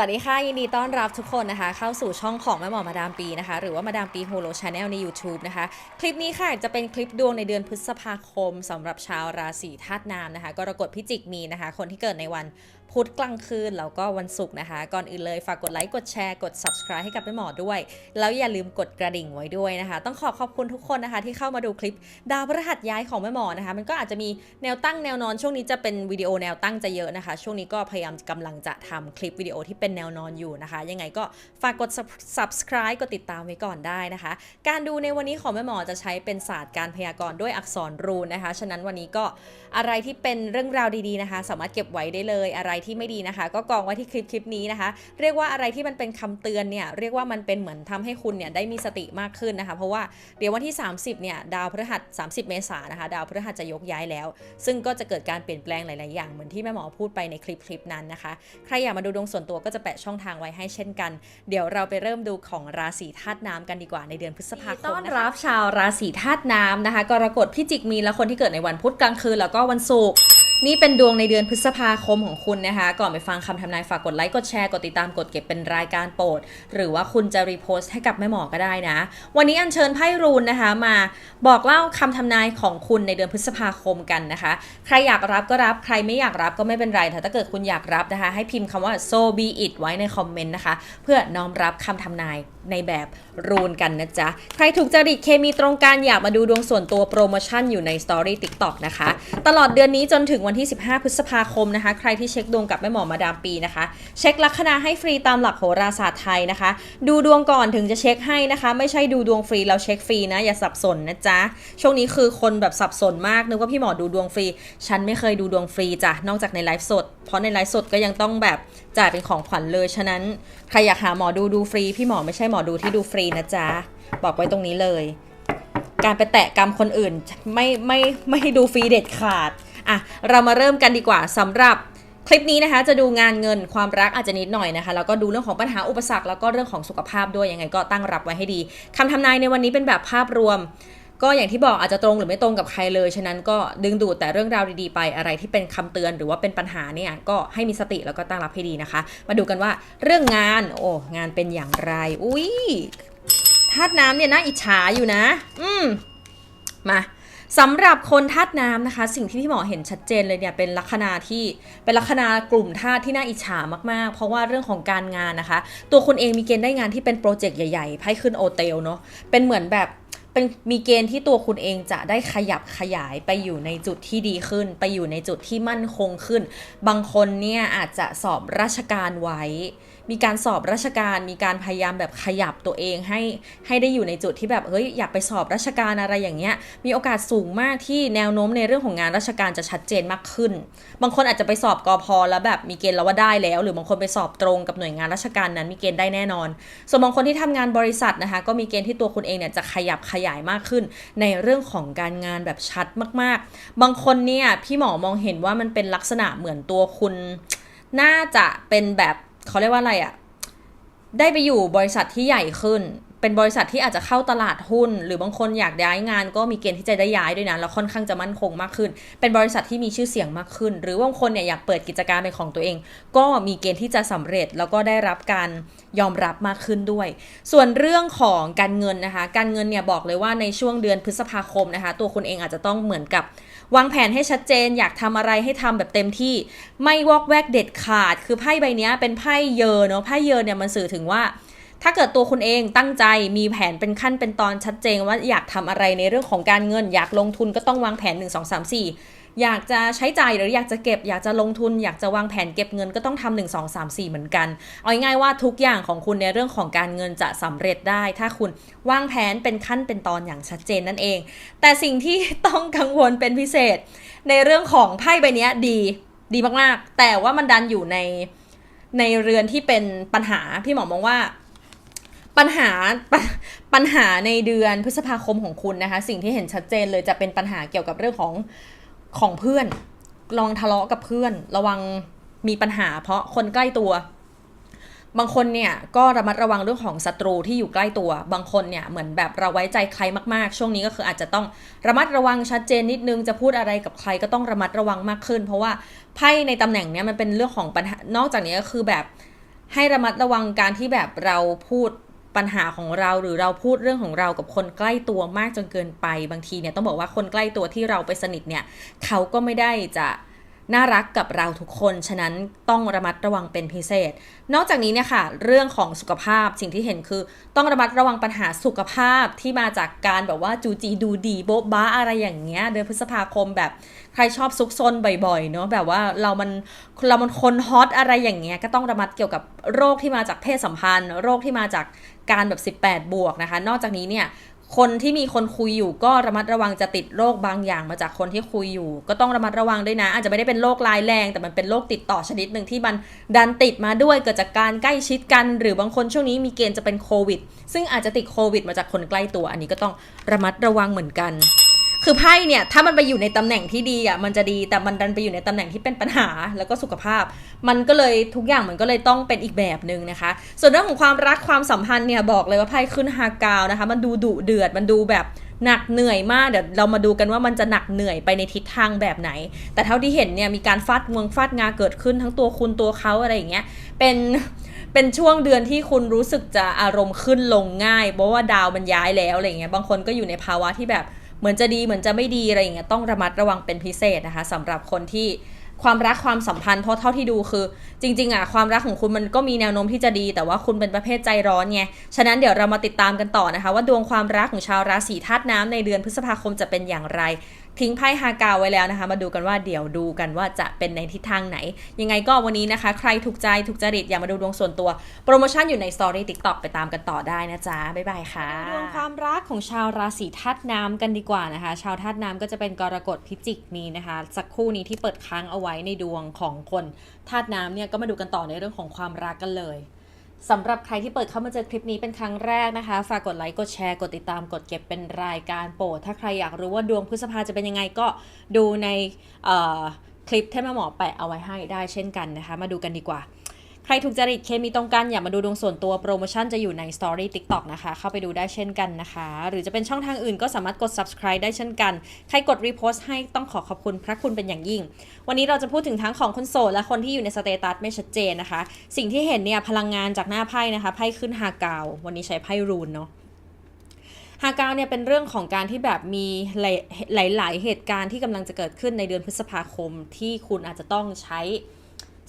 สวัสดีค่ะ ยินดีต้อนรับทุกคนนะคะ เข้าสู่ช่องของแม่หมอมาดามปีนะคะ หรือว่ามาดามปีโฮโลชาแนลใน YouTube นะคะ คลิปนี้ค่ะจะเป็นคลิปดวงในเดือนพฤษภาคมสำหรับชาวราศีธาตุน้ำนะคะกรกฎพิจิกมีนะคะ คนที่เกิดในวันพุธกลางคืน แล้วก็วันศุกร์นะคะ ก่อนอื่นเลยฝากกดไลค์ กดแชร์ กด subscribe ให้กับแม่หมอด้วย แล้วอย่าลืมกดกระดิ่งไว้ด้วยนะคะ ต้องขอขอบคุณทุกคนนะคะ ที่เข้ามาดูคลิปดาวพฤหัสย้ายของแม่หมอนะคะ มันก็อาจจะมีแนวตั้งแนวนอนช่วงนี้จะเป็นวิดีโอแนวตั้งจะเยอะนะคะ ช่วงนี้ก็พยายามกำลังจะทำคลิปวิดีโอที่เป็นแนวนอนอยู่นะคะ ยังไงก็ฝากกด subscribe กดติดตามไว้ก่อนได้นะคะ การดูในวันนี้ของแม่หมอจะใช้เป็นศาสตร์การพยากรณ์ด้วยอักษรรูนนะคะ ฉะนั้นวันนี้ก็อะไรที่เป็นเรื่องราวดีๆนะคะ สามารถเก็บไว้ได้เลย อะไรที่ไม่ดีนะคะ ก็กองไว้ที่คลิปคลิปนี้นะคะ เรียกว่าอะไรที่มันเป็นคำเตือนเนี่ย เรียกว่ามันเป็นเหมือนทำให้คุณเนี่ยได้มีสติมากขึ้นนะคะ เพราะว่าเดี๋ยววันที่ 30 เนี่ยดาวพฤหัส 30 เมษายนนะคะ ดาวพฤหัสจะยกย้ายแล้ว ซึ่งก็จะเกิดการเปลี่ยนแปลงหลาย ๆ อย่างเหมือนที่แม่หมอพูดไปในคลิปคลิปนั้นนะคะ ใครอยากมาดูดวงส่วนตัวก็จะแปะช่องทางไว้ให้เช่นกัน เดี๋ยวเราไปเริ่มดูของราศีธาตุน้ำกันดีกว่าในเดือนพฤษภาคมต้อนรับชาวราศีธาตุน้ำนะคะกรกฎพิจิกมีและคนที่เกิดในวันพุธกลางคืนแล้วก็วันศุกร์ นี่เป็นดวงในเดือนพฤษภาคมของคุณนะคะ ก่อนไปฟังคำทำนายฝากกดไลค์ กดแชร์ กดติดตามกดเก็บเป็นรายการโปรด หรือว่าคุณจะรีโพสต์ให้กับแม่หมอก็ได้นะ วันนี้อัญเชิญไพ่รูนนะคะมาบอกเล่าคำทำนายของคุณในเดือนพฤษภาคมกันนะคะ ใครอยากรับก็รับ ใครไม่อยากรับก็ไม่เป็นไรแต่ถ้าเกิดคุณอยากรับนะคะ ให้พิมพ์คำว่า so be it ไว้ในคอมเมนต์นะคะ เพื่อน้อมรับคำทำนาย ในแบบรูนกันนะจ๊ะ ใครถูกจริตเคมีตรงกันอยากมาดูดวงส่วนตัวโปรโมชั่นอยู่ใน Story TikTok นะคะ ตลอดเดือนนี้จนถึงวันที่ 15 พฤษภาคมนะคะ ใครที่เช็คดวงกับแม่หมอมาดามปีนะคะ เช็คลัคนาให้ฟรีตามหลักโหราศาสตร์ไทยนะคะ ดูดวงก่อนถึงจะเช็คให้นะคะ ไม่ใช่ดูดวงฟรีแล้วเช็คฟรีนะอย่าสับสนนะจ๊ะช่วงนี้คือคนแบบสับสนมากนึกว่าพี่หมอดูดวงฟรี ฉันไม่เคยดูดวงฟรีจ้ะนอกจากในไลฟ์สด เพราะในไลฟ์สดก็ยังต้องแบบจ่ายเป็นของขวัญเลยฉะนั้นใครอยากหาหมอดูดูฟรีพี่หมอไม่ใช่หมอดูที่ดูฟรีนะจ๊ะ บอกไว้ตรงนี้เลย การไปแตะกรรมคนอื่นไม่ไม่ไม่ดูฟรีเด็ดขาดอะเรามาเริ่มกันดีกว่าสำหรับคลิปนี้นะคะจะดูงานเงินความรักอาจจะนิดหน่อยนะคะแล้วก็ดูเรื่องของปัญหาอุปสรรคแล้วก็เรื่องของสุขภาพด้วยยังไงก็ตั้งรับไว้ให้ดีคำทำนายในวันนี้เป็นแบบภาพรวม ก็อย่างที่บอกอาจจะตรงหรือไม่ตรงกับใครเลย ฉะนั้นก็ดึงดูดแต่เรื่องราวดีๆไปอะไรที่เป็นคำเตือนหรือว่าเป็นปัญหาเนี่ยก็ให้มีสติแล้วก็ตั้งรับให้ดีนะคะ มาดูกันว่าเรื่องงาน โอ้งานเป็นอย่างไร อุ้ยธาตุน้ำเนี่ยน่าอิจฉาอยู่นะ อืมมาสำหรับคนธาตุน้ำนะคะ สิ่งที่พี่หมอเห็นชัดเจนเลยเนี่ยเป็นลัคนาที่เป็นลัคนากลุ่มธาตุที่น่าอิจฉามากๆ เพราะว่าเรื่องของการงานนะคะ ตัวคุณเองมีเกณฑ์ได้งานที่เป็นโปรเจกต์ใหญ่ๆไพ่ขึ้นโอเตลเนาะเป็นเหมือนแบบ เป็นมีเกณฑ์ที่ตัวคุณเองจะได้ขยับขยายไปอยู่ในจุดที่ดีขึ้น ไปอยู่ในจุดที่มั่นคงขึ้น บางคนเนี่ยอาจจะสอบราชการไว้ มีการสอบราชการ มีการพยายามแบบขยับตัวเองให้ให้ได้อยู่ในจุดที่แบบเฮ้ยอยากไปสอบราชการอะไรอย่างเงี้ยมีโอกาสสูงมากที่แนวโน้มในเรื่องของงานราชการจะชัดเจนมากขึ้น บางคนอาจจะไปสอบกอพอแล้วแบบมีเกณฑ์แล้วว่าได้แล้ว หรือบางคนไปสอบตรงกับหน่วยงานราชการนั้นมีเกณฑ์ได้แน่นอน ส่วนบางคนที่ทำงานบริษัทนะคะก็มีเกณฑ์ที่ตัวคุณเองเนี่ยจะขยับขยายมากขึ้น ในเรื่องของการงานแบบชัดมาก ๆ บางคนเนี่ยพี่หมอมองเห็นว่ามันเป็นลักษณะเหมือนตัวคุณน่าจะเป็นแบบ เขาเรียกว่าอะไรอะได้ไปอยู่บริษัทที่ใหญ่ขึ้น เป็นบริษัทที่อาจจะเข้าตลาดหุ้น หรือบางคนอยากย้ายงานก็มีเกณฑ์ที่จะได้ย้ายด้วยนะแล้วค่อนข้างจะมั่นคงมากขึ้น เป็นบริษัทที่มีชื่อเสียงมากขึ้น หรือบางคนเนี่ยอยากเปิดกิจการเป็นของตัวเอง ก็มีเกณฑ์ที่จะสำเร็จแล้วก็ได้รับการยอมรับมากขึ้นด้วย ส่วนเรื่องของการเงินนะคะ การเงินเนี่ยบอกเลยว่าในช่วงเดือนพฤษภาคมนะคะ ตัวคุณเองอาจจะต้องเหมือนกับวางแผนให้ชัดเจน อยากทำอะไรให้ทำแบบเต็มที่ไม่วอกแวกเด็ดขาด คือไพ่ใบนี้เป็นไพ่เยอเนาะไพ่เยอเนี่ยมันสื่อถึงว่า ถ้าเกิดตัวคุณเองตั้งใจมีแผนเป็นขั้นเป็นตอนชัดเจนว่าอยากทำอะไรในเรื่องของการเงิน อยากลงทุนก็ต้องวางแผน 1 2 3 4 อยากจะใช้จ่ายหรืออยากจะเก็บ อยากจะลงทุน อยากจะวางแผนเก็บเงินก็ต้องทำหนึ่งสองสามสี่เหมือนกัน เอาง่ายว่าทุกอย่างของคุณในเรื่องของการเงินจะสำเร็จได้ ถ้าคุณวางแผนเป็นขั้นเป็นตอนอย่างชัดเจนนั่นเอง แต่สิ่งที่ต้องกังวลเป็นพิเศษ ในเรื่องของไพ่ใบนี้ดีดีมากๆ แต่ว่ามันดันอยู่ในในเรือนที่เป็นปัญหาพี่หมอมองว่า ปัญหาป,ปัญหาในเดือนพฤษภาคมของคุณนะคะ สิ่งที่เห็นชัดเจนเลยจะเป็นปัญหาเกี่ยวกับเรื่องของของเพื่อนลองทะเลาะกับเพื่อน ระวังมีปัญหา เพราะคนใกล้ตัว บางคนเนี่ยก็ระมัดระวังเรื่องของศัตรูที่อยู่ใกล้ตัว บางคนเนี่ยเหมือนแบบเราไว้ใจใครมากๆ ช่วงนี้ก็คืออาจจะต้องระมัดระวังชัดเจนนิดนึงจะพูดอะไรกับใครก็ต้องระมัดระวังมากขึ้น เพราะว่าไพ่ในตำแหน่งเนี้ยมันเป็นเรื่องของปัญหานอกจากนี้ก็คือแบบให้ระมัดระวังการที่แบบเราพูด ปัญหาของเราหรือเราพูดเรื่องของเรากับคนใกล้ตัวมากจนเกินไป บางทีเนี่ยต้องบอกว่าคนใกล้ตัวที่เราไปสนิทเนี่ยเขาก็ไม่ได้จะ น่ารักกับเราทุกคน ฉะนั้นต้องระมัดระวังเป็นพิเศษ นอกจากนี้เนี่ยค่ะ เรื่องของสุขภาพสิ่งที่เห็นคือ ต้องระมัดระวังปัญหาสุขภาพที่มาจากการแบบว่าจูจีดูดีโบ๊ะบ้าอะไรอย่างเงี้ยเดือนพฤษภาคมแบบใครชอบซุกซนบ่อยๆเนาะแบบว่าเรามันเรามันคนฮอตอะไรอย่างเงี้ยก็ต้องระมัดเกี่ยวกับโรคที่มาจากเพศสัมพันธ์ โรคที่มาจากการแบบ 18 บวกนะคะ นอกจากนี้เนี่ย คนที่มีคนคุยอยู่ก็ระมัดระวังจะติดโรคบางอย่างมาจากคนที่คุยอยู่ ก็ต้องระมัดระวังด้วยนะ อาจจะไม่ได้เป็นโรคร้ายแรง แต่มันเป็นโรคติดต่อชนิดหนึ่งที่มันดันติดมาด้วยเกิดจากการใกล้ชิดกัน หรือบางคนช่วงนี้มีเกณฑ์จะเป็นโควิด ซึ่งอาจจะติดโควิด มาจากคนใกล้ตัวอันนี้ก็ต้องระมัดระวังเหมือนกัน คือไพ่เนี่ยถ้ามันไปอยู่ในตำแหน่งที่ดีอะมันจะดีแต่มันดันไปอยู่ในตำแหน่งที่เป็นปัญหาแล้วก็สุขภาพ มันก็เลยทุกอย่างมันก็เลยต้องเป็นอีกแบบหนึ่งนะคะ ส่วนเรื่องของความรักความสัมพันธ์เนี่ยบอกเลยว่าไพ่ขึ้นฮากาวนะคะ มันดูดุเดือดมันดูแบบหนักเหนื่อยมากเดี๋ยวเรามาดูกันว่ามันจะหนักเหนื่อยไปในทิศทางแบบไหน แต่เท่าที่เห็นเนี่ยมีการฟาดงวงฟาดงาเกิดขึ้นทั้งตัวคุณตัวเขาอะไรอย่างเงี้ยเป็นเป็นช่วงเดือนที่คุณรู้สึกจะอารมณ์ขึ้นลงง่าย เพราะว่าดาวมันย้ายแล้วอะไรเงี้ยบางคนก็อยู่ในภาวะที่แบบ เหมือนจะดีเหมือนจะไม่ดีอะไรอย่างเงี้ยต้องระมัดระวังเป็นพิเศษนะคะสำหรับคนที่ความรักความสัมพันธ์เพราะเท่าที่ดูคือ จริง ๆอะความรักของคุณมันก็มีแนวโน้มที่จะดี แต่ว่าคุณเป็นประเภทใจร้อนไงฉะนั้นเดี๋ยวเรามาติดตามกันต่อนะคะ ว่าดวงความรักของชาวราศีธาตุน้ำในเดือนพฤษภาคมจะเป็นอย่างไร ทิ้งไพ่ฮากาวไว้แล้วนะคะ มาดูกันว่าเดี๋ยวดูกันว่าจะเป็นในทิศทางไหน ยังไงก็วันนี้นะคะ ใครถูกใจถูกจริตอยากมาดูดวงส่วนตัว โปรโมชั่นอยู่ในสตอรี่ติ๊กต็อกไปตามกันต่อได้นะจ๊ะ บ๊ายบายค่ะดวงความรักของชาวราศีธาตุน้ำกันดีกว่านะคะ ชาวธาตุน้ำก็จะเป็นกรกฎพิจิกนี้นะคะ สักคู่นี้ที่เปิดค้างเอาไว้ในดวงของคนธาตุน้ำเนี่ยก็มาดูกันต่อในเรื่องของความรักกันเลย สำหรับใครที่เปิดเข้ามาเจอคลิปนี้เป็นครั้งแรกนะคะ ฝากกดไลค์ กดแชร์ กดติดตาม กดเก็บเป็นรายการโปรด ถ้าใครอยากรู้ว่าดวงพฤษภาจะเป็นยังไงก็ดูในคลิปที่แม่หมอแปะเอาไว้ให้ได้เช่นกันนะคะ มาดูกันดีกว่า ใครถูกจริตเคมีตรงกันอย่ามาดูดวงส่วนตัวโปรโมชั่นจะอยู่ใน Story TikTok นะคะ เข้าไปดูได้เช่นกันนะคะ หรือจะเป็นช่องทางอื่นก็สามารถกด subscribe ได้เช่นกัน ใครกด repost ให้ต้องขอขอบคุณพระคุณเป็นอย่างยิ่ง วันนี้เราจะพูดถึงทั้งของคนโสดและคนที่อยู่ในสเตตัสไม่ชัดเจนนะคะ สิ่งที่เห็นเนี่ยพลังงานจากหน้าไพ่นะคะไพ่ขึ้นฮากาว วันนี้ใช้ไพ่รูนเนาะฮากาวเนี่ยเป็นเรื่องของการที่แบบมีหลายๆเหตุการณ์ที่กำลังจะเกิดขึ้นในเดือนพฤษภาคมที่คุณอาจจะต้องใช้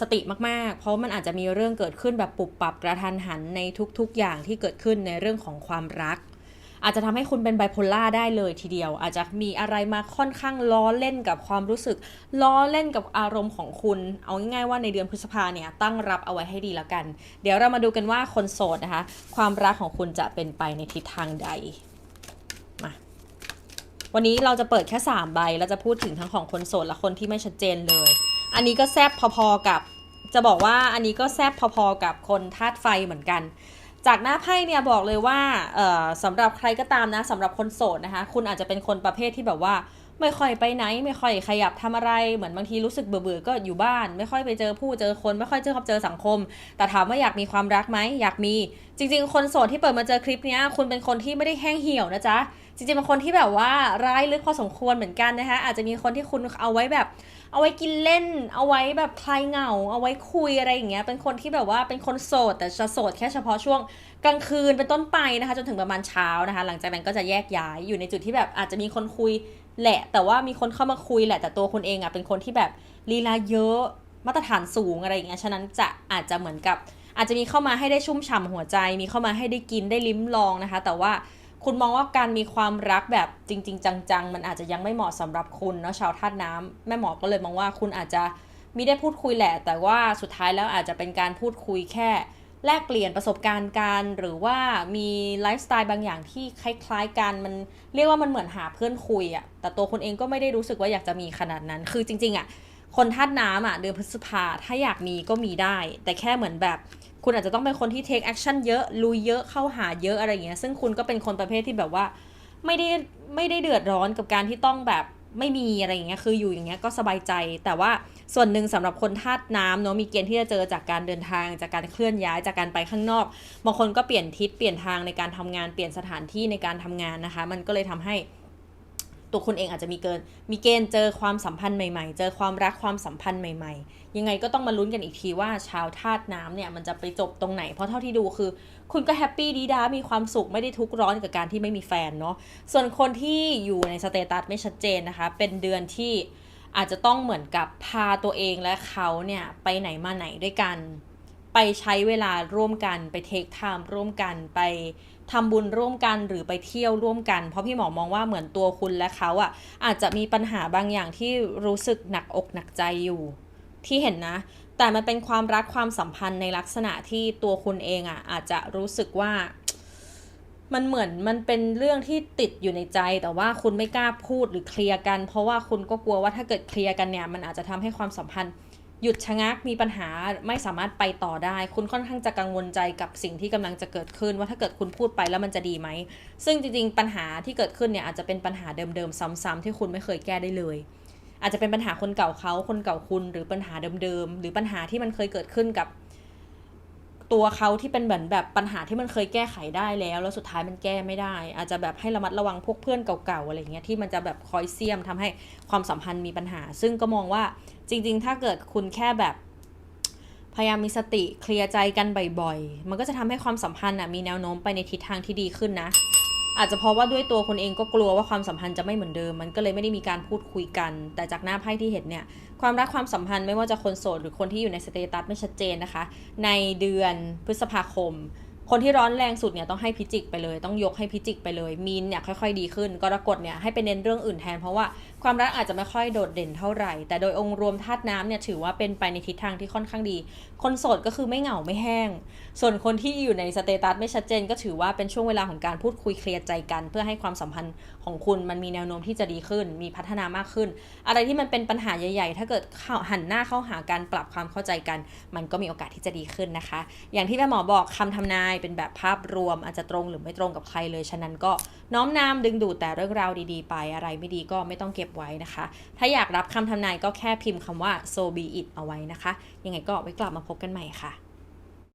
สติมากๆ เพราะมันอาจจะมีเรื่องเกิดขึ้นแบบปุบปับกระทันหันในทุกๆ อย่างที่เกิดขึ้นในเรื่องของความรัก อาจจะทำให้คุณเป็นไบโพล่าได้เลยทีเดียว อาจจะมีอะไรมาค่อนข้างล้อเล่นกับความรู้สึก ล้อเล่นกับอารมณ์ของคุณ เอาง่ายๆว่าในเดือนพฤษภาเนี่ยตั้งรับเอาไว้ให้ดีแล้วกัน เดี๋ยวเรามาดูกันว่าคนโสดนะคะ ความรักของคุณจะเป็นไปในทิศทางใดมาวันนี้เราจะเปิดแค่3ใบแล้วจะพูดถึงทั้งของคนโสดและคนที่ไม่ชัดเจนเลย อันนี้ก็แซบพอๆกับ จะบอกว่าอันนี้ก็แซบพอๆกับคนธาตุไฟเหมือนกัน จากหน้าไพ่เนี่ยบอกเลยว่าสำหรับใครก็ตามนะสำหรับคนโสดนะคะ คุณอาจจะเป็นคนประเภทที่แบบว่าไม่ค่อยไปไหน ไม่ค่อยขยับทำอะไรเหมือนบางทีรู้สึกเบื่อๆก็อยู่บ้าน ไม่ค่อยไปเจอผู้เจอคนไม่ค่อยเจอเจอสังคม แต่ถามว่าอยากมีความรักไหมอยากมี จริง ๆ คนโสดที่เปิดมาเจอคลิปนี้คุณเป็นคนที่ไม่ได้แห้งเหี่ยวนะจ๊ะ จริงๆเป็นคนที่แบบว่าร้ายลึกพอสมควรเหมือนกันนะคะอาจจะมีคนที่คุณเอาไว้แบบ เอาไว้กินเล่น เอาไว้แบบคลายเหงา เอาไว้คุยอะไรอย่างเงี้ยเป็นคนที่แบบว่าเป็นคนโสด แต่จะโสดแค่เฉพาะช่วงกลางคืนเป็นต้นไปนะคะ จนถึงประมาณเช้านะคะ หลังจากนั้นก็จะแยกย้ายอยู่ในจุดที่แบบอาจจะมีคนคุยแหละ แต่ว่ามีคนเข้ามาคุยแหละแต่ตัวคุณเองอะเป็นคนที่แบบลีลาเยอะมาตรฐานสูงอะไรอย่างเงี้ยฉะนั้นจะอาจจะเหมือนกับอาจจะมีเข้ามาให้ได้ชุ่มฉ่าหัวใจ มีเข้ามาให้ได้กินได้ลิ้มลองนะคะ แต่ว่า คุณมองว่าการมีความรักแบบจริง ๆ จัง ๆ มันอาจจะยังไม่เหมาะสำหรับคุณเนาะชาวธาตุน้ำแม่หมอก็เลยมองว่าคุณอาจจะมีได้พูดคุยแหละ แต่ว่าสุดท้ายแล้วอาจจะเป็นการพูดคุยแค่ แลกเปลี่ยนประสบการณ์กันหรือว่ามีไลฟ์สไตล์บางอย่างที่คล้ายๆกันมันเรียกว่ามันเหมือนหาเพื่อนคุยอะแต่ตัวคุณเองก็ไม่ได้รู้สึกว่าอยากจะมีขนาดนั้น คือจริง ๆอะคนธาตุน้ำอะเดือนพฤษภาถ้าอยากมีก็มีได้ แต่แค่เหมือนแบบ คุณอาจจะต้องเป็นคนที่ take action เยอะลุยเยอะเข้าหาเยอะอะไรเงี้ย ซึ่งคุณก็เป็นคนประเภทที่แบบว่า ไม่ได้ไม่ได้เดือดร้อนกับการที่ต้องแบบไม่มีอะไรอย่างเงี้ยคืออยู่อย่างเงี้ยก็สบายใจ แต่ว่าส่วนหนึ่งสำหรับคนธาตุน้ำเนาะมีเกณฑ์ที่จะเจอจากการเดินทางจากการเคลื่อนย้ายจากการไปข้างนอก บางคนก็เปลี่ยนทิศเปลี่ยนทางในการทำงานเปลี่ยนสถานที่ในการทำงานนะคะ มันก็เลยทำให้ ตัวคุณเองอาจจะมีเกิน มีเกณฑ์เจอความสัมพันธ์ใหม่ๆ เจอความรักความสัมพันธ์ใหม่ ๆ ยังไงก็ต้องมาลุ้นกันอีกทีว่าชาวธาตุน้ำเนี่ยมันจะไปจบตรงไหน เพราะเท่าที่ดูคือ คุณก็แฮปปี้ดีด้ามีความสุขไม่ได้ทุกข์ร้อนกับการที่ไม่มีแฟนเนาะ ส่วนคนที่อยู่ในสเตตัสไม่ชัดเจนนะคะ เป็นเดือนที่อาจจะต้องเหมือนกับพาตัวเองและเขาเนี่ยไปไหนมาไหนด้วยกัน ไปใช้เวลาร่วมกัน ไปเทคไทม์ร่วมกัน ไป ทำบุญร่วมกันหรือไปเที่ยวร่วมกัน เพราะพี่หมอมองว่าเหมือนตัวคุณและเขาอะอาจจะมีปัญหาบางอย่างที่รู้สึกหนักอกหนักใจอยู่ ที่เห็นนะ แต่มันเป็นความรักความสัมพันธ์ในลักษณะที่ตัวคุณเองอะอาจจะรู้สึกว่า มันเหมือนมันเป็นเรื่องที่ติดอยู่ในใจ แต่ว่าคุณไม่กล้าพูดหรือเคลียร์กัน เพราะว่าคุณก็กลัวว่าถ้าเกิดเคลียร์กันเนี่ยมันอาจจะทำให้ความสัมพันธ์ หยุดชะงักมีปัญหาไม่สามารถไปต่อได้ คุณค่อนข้างจะกังวลใจกับสิ่งที่กำลังจะเกิดขึ้น ว่าถ้าเกิดคุณพูดไปแล้วมันจะดีไหม ซึ่งจริงๆปัญหาที่เกิดขึ้นเนี่ยอาจจะเป็นปัญหาเดิมๆซ้ำๆที่คุณไม่เคยแก้ได้เลย อาจจะเป็นปัญหาคนเก่าเขาคนเก่าคุณหรือปัญหาเดิมๆหรือปัญหาที่มันเคยเกิดขึ้นกับ ตัวเขาที่เป็นเหมือนแบบปัญหาที่มันเคยแก้ไขได้แล้ว แล้วสุดท้ายมันแก้ไม่ได้ อาจจะแบบให้ระมัดระวังพวกเพื่อนเก่าๆอะไรเงี้ยที่มันจะแบบคอยเสียมทำให้ความสัมพันธ์มีปัญหา ซึ่งก็มองว่าจริง ๆ ถ้าเกิดคุณแค่แบบ พยายามมีสติเคลียร์ใจกันบ่อยๆ มันก็จะทำให้ความสัมพันธ์อะมีแนวโน้มไปในทิศทางที่ดีขึ้นนะ อาจจะเพราะว่าด้วยตัวคนเองก็กลัวว่าความสัมพันธ์จะไม่เหมือนเดิม มันก็เลยไม่ได้มีการพูดคุยกัน แต่จากหน้าไพ่ที่เห็นเนี่ย ความรักความสัมพันธ์ไม่ว่าจะคนโสดหรือคนที่อยู่ในสเตตัสไม่ชัดเจนนะคะ ในเดือนพฤษภาคม คนที่ร้อนแรงสุดเนี่ยต้องให้พิจิกไปเลย ต้องยกให้พิจิกไปเลย มีนเนี่ยค่อยๆดีขึ้น กรกฎเนี่ยให้ไปเน้นเรื่องอื่นแทนเพราะว่า ความรักอาจจะไม่ค่อยโดดเด่นเท่าไหร่ แต่โดยองค์รวมธาตุน้ำเนี่ยถือว่าเป็นไปในทิศทางที่ค่อนข้างดี คนโสดก็คือไม่เหงาไม่แห้ง ส่วนคนที่อยู่ในสเตตัสไม่ชัดเจน ก็ถือว่าเป็นช่วงเวลาของการพูดคุยเคลียร์ใจกัน เพื่อให้ความสัมพันธ์ของคุณมันมีแนวโน้มที่จะดีขึ้น มีพัฒนามากขึ้น อะไรที่มันเป็นปัญหาใหญ่ๆ ถ้าเกิดหันหน้าเข้าหาการปรับความเข้าใจกัน มันก็มีโอกาสที่จะดีขึ้นนะคะ อย่างที่แม่หมอบอกคำทำนายเป็นแบบภาพรวมอาจจะตรงหรือไม่ตรงกับใครเลย ฉะนั้นก็น้อมนำดึงดูดแต่เรื่องราวดีๆ ไปอะไรไม่ดีก็ไม่ต้องเก็บไว้นะคะ ถ้าอยากรับคำทำนายก็แค่พิมพ์คำว่า so be it เอาไว้นะคะ ยังไงก็ไว้กลับมาพบกันใหม่ค่ะ